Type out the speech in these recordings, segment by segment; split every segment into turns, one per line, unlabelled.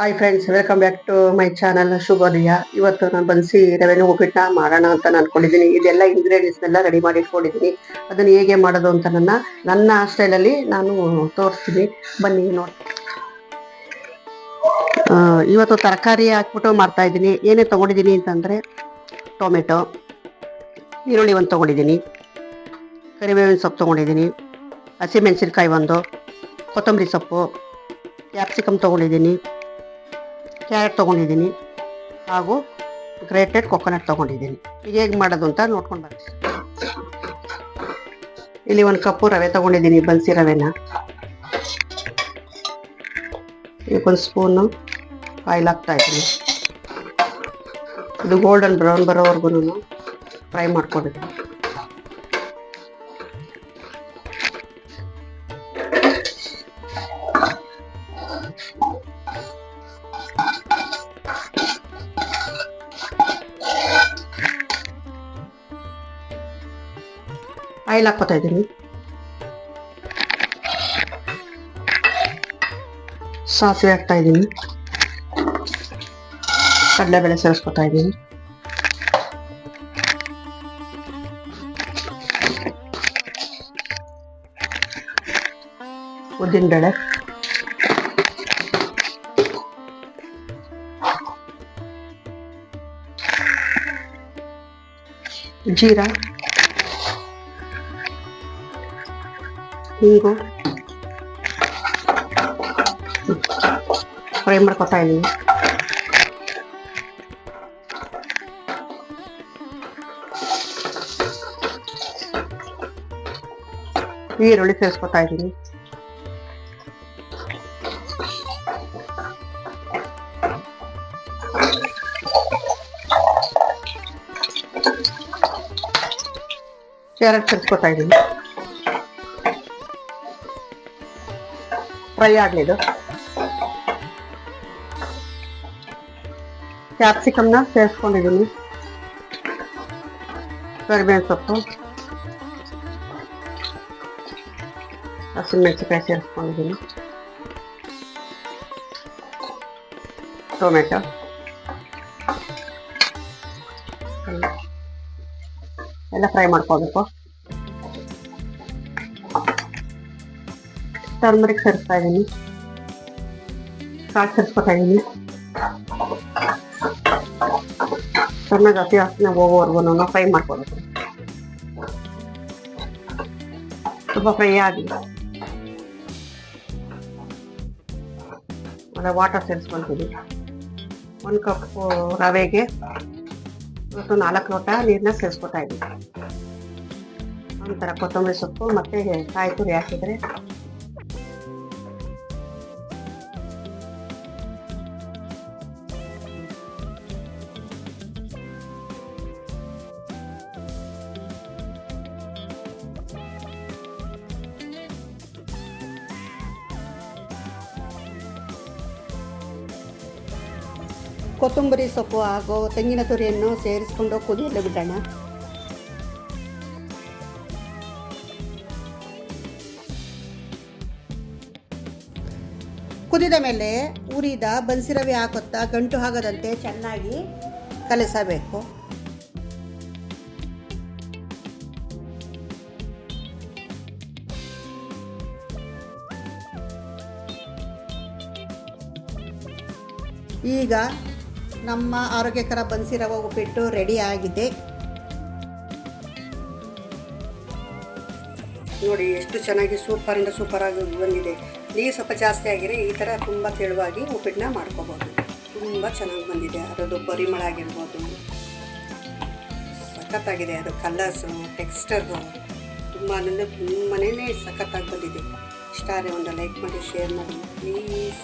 Hi friends welcome back to my channel ಶುಭೋದಯ ಇವತ್ತು ನಾನು ಬನ್ಸಿ ರವೆನ ಉಪ್ಪಿಟ್ಟನ್ನ ಮಾಡೋಣ ಅಂತ ನಾನು ಅನ್ಕೊಂಡಿದ್ದೀನಿ. ಇದೆಲ್ಲ ಇಂಗ್ರೀಡಿಯೆಂಟ್ಸ್ನೆಲ್ಲ ರೆಡಿ ಮಾಡಿ ಇಟ್ಕೊಂಡಿದ್ದೀನಿ. ಅದನ್ನು ಹೇಗೆ ಮಾಡೋದು ಅಂತ ನನ್ನ ನನ್ನ ಸ್ಟೈಲಲ್ಲಿ ನಾನು ತೋರಿಸ್ತೀನಿ. ಬನ್ನಿ ನೋಡಿ. ಇವತ್ತು ತರಕಾರಿ ಹಾಕ್ಬಿಟ್ಟು ಮಾಡ್ತಾ ಇದ್ದೀನಿ. ಏನೇ ತೊಗೊಂಡಿದ್ದೀನಿ ಅಂತಂದರೆ ಟೊಮೆಟೊ, ಈರುಳ್ಳಿ ಒಂದು ತೊಗೊಂಡಿದ್ದೀನಿ. ಕರಿಬೇವಿನ ಸೊಪ್ಪು ತೊಗೊಂಡಿದ್ದೀನಿ. ಹಸಿಮೆಣಸಿನ್ಕಾಯಿ ಒಂದು, ಕೊತ್ತಂಬರಿ ಸೊಪ್ಪು ಕ್ಯಾಪ್ಸಿಕಮ್ ತೊಗೊಂಡಿದ್ದೀನಿ. ಕ್ಯಾರೆಟ್ ತೊಗೊಂಡಿದ್ದೀನಿ ಹಾಗೂ ಗ್ರೇಟೆಡ್ ಕೊಕೊನಟ್ ತೊಗೊಂಡಿದ್ದೀನಿ. ಈಗ ಹೇಗೆ ಮಾಡೋದು ಅಂತ ನೋಡ್ಕೊಂಡು ಬರ್ತೀನಿ ಇಲ್ಲಿ ಒಂದು ಕಪ್ಪು ರವೆ ತೊಗೊಂಡಿದ್ದೀನಿ, ಬನ್ಸಿ ರವೆನ. ಒಂದು ಸ್ಪೂನು ಆಯಿಲ್ ಹಾಕ್ತಾ ಇದ್ದೀನಿ. ಇದು ಗೋಲ್ಡನ್ ಬ್ರೌನ್ ಬರೋವರೆಗೂ ಫ್ರೈ ಮಾಡ್ಕೊಬೇಕು ಆಯಿಲ್ ಹಾಕೋತಾ ಇದ್ದೀನಿ ಸಾಸಿವೆ ಹಾಕ್ತಾ ಇದ್ದೀನಿ ಕಡಲೆಬೇಳೆ ಸೇರಿಸ್ಕೊತಾ ಇದ್ದೀನಿ ಉದ್ದಿನಬೇಳೆ ಜೀರಾ ಹಿಂಗು ಫ್ರೈ ಮಾಡ್ಕೊತಾ ಇದ್ದೀನಿ ಈರುಳ್ಳಿ ಸೇರಿಸ್ಕೊತಾ ಇದ್ದೀನಿ ಕ್ಯಾರೆಟ್ ಸೇರಿಸ್ಕೊತಾ ಇದ್ದೀನಿ ಫ್ರೈ ಆಗಲಿದು. ಕ್ಯಾಪ್ಸಿಕಮ್ನ ಸೇರಿಸ್ಕೊಂಡಿದ್ದೀನಿ ಕರಿಬೇವಿನ ಸೊಪ್ಪು. ಹಸಿಮೆಣಸಿನ್ಕಾಯಿ ಸೇರಿಸ್ಕೊಂಡಿದ್ದೀನಿ ಟೊಮೆಟೊ. ಎಲ್ಲ ಫ್ರೈ ಮಾಡ್ಕೋಬೇಕು. ಟರ್ಮರಿಕ್ ಸೇರಿಸ್ತಾ ಇದ್ದೀನಿ ಸಾಲ್ಟ್ ಸೇರಿಸ್ಕೊತಾ ಇದ್ದೀನಿ ಚೆನ್ನಾಗಿ ಅತಿ ವಾಸನೆ ಹೋಗೋವರೆಗೂ ಫ್ರೈ ಮಾಡ್ಕೋಬೇಕು ತುಂಬ ಫ್ರೈ ಆಗಿ. ಆಮೇಲೆ ವಾಟರ್ ಸೇರಿಸ್ಕೊಳ್ತೀನಿ. ಒಂದು ಕಪ್ಪು ರವೆಗೆ ಇವತ್ತು ನಾಲ್ಕು ಲೋಟ ನೀರನ್ನ ಸೇರಿಸ್ಕೊತಾ ಇದ್ದೀನಿ ಒಂಥರ ಕೊತ್ತಂಬರಿ ಸೊಪ್ಪು, ಮತ್ತು ಕಾಯಿ ತುರಿ ಹಾಕಿದರೆ ಕೊತ್ತಂಬರಿ ಸೊಪ್ಪು ಹಾಗೂ ತೆಂಗಿನ ತುರಿಯನ್ನು ಸೇರಿಸ್ಕೊಂಡು ಕುದಿಯಲು ಬಿಡೋಣ. ಕುದಿದ ಮೇಲೆ ಉರಿದ ಬನ್ಸಿರವೆ ಹಾಕುತ್ತಾ ಗಂಟು ಆಗದಂತೆ ಚೆನ್ನಾಗಿ ಕಲಸಬೇಕು. ಈಗ ನಮ್ಮ ಆರೋಗ್ಯಕರ ಬನ್ಸಿರವ ಉಪ್ಪಿಟ್ಟು ರೆಡಿ ಆಗಿದೆ. ನೋಡಿ, ಎಷ್ಟು ಚೆನ್ನಾಗಿ ಸೂಪರ್ ಅಂಡ್ ಸೂಪರ್ ಆಗಿ ಬಂದಿದೆ. ನೀರು ಸ್ವಲ್ಪ ಜಾಸ್ತಿ ಆಗಿದೆ ಈ ಥರ ತುಂಬ ತೆಳುವಾಗಿ ಉಪ್ಪಿಟ್ಟನ್ನ ಮಾಡ್ಕೋಬೋದು. ತುಂಬ ಚೆನ್ನಾಗಿ ಬಂದಿದೆ. ಅದರದ್ದು ಪರಿಮಳ ಆಗಿರ್ಬೋದು. ಸಖತ್ತಾಗಿದೆ ಅದು ಕಲರ್ಸು ಟೆಕ್ಸ್ಟರು ತುಂಬ ಅಂದರೆ ತುಂಬನೇ ಸಖತ್ತಾಗಿ ಬಂದಿದೆ. ಇಷ್ಟ ಆದರೆ ಒಂದು ಲೈಕ್ ಮಾಡಿ ಶೇರ್ ಮಾಡಿ. ಪ್ಲೀಸ್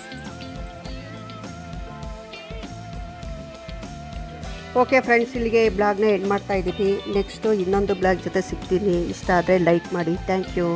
ಓಕೆ ಫ್ರೆಂಡ್ಸ್ ಇಲ್ಲಿಗೆ ಈ ಬ್ಲಾಗ್ನ ಎಂಡ್ ಮಾಡ್ತಾ ಇದ್ದೀವಿ. ನೆಕ್ಸ್ಟು ಇನ್ನೊಂದು ಬ್ಲಾಗ್ ಜೊತೆ ಸಿಗ್ತೀನಿ. ಇಷ್ಟ ಆದರೆ ಲೈಕ್ ಮಾಡಿ. Thank you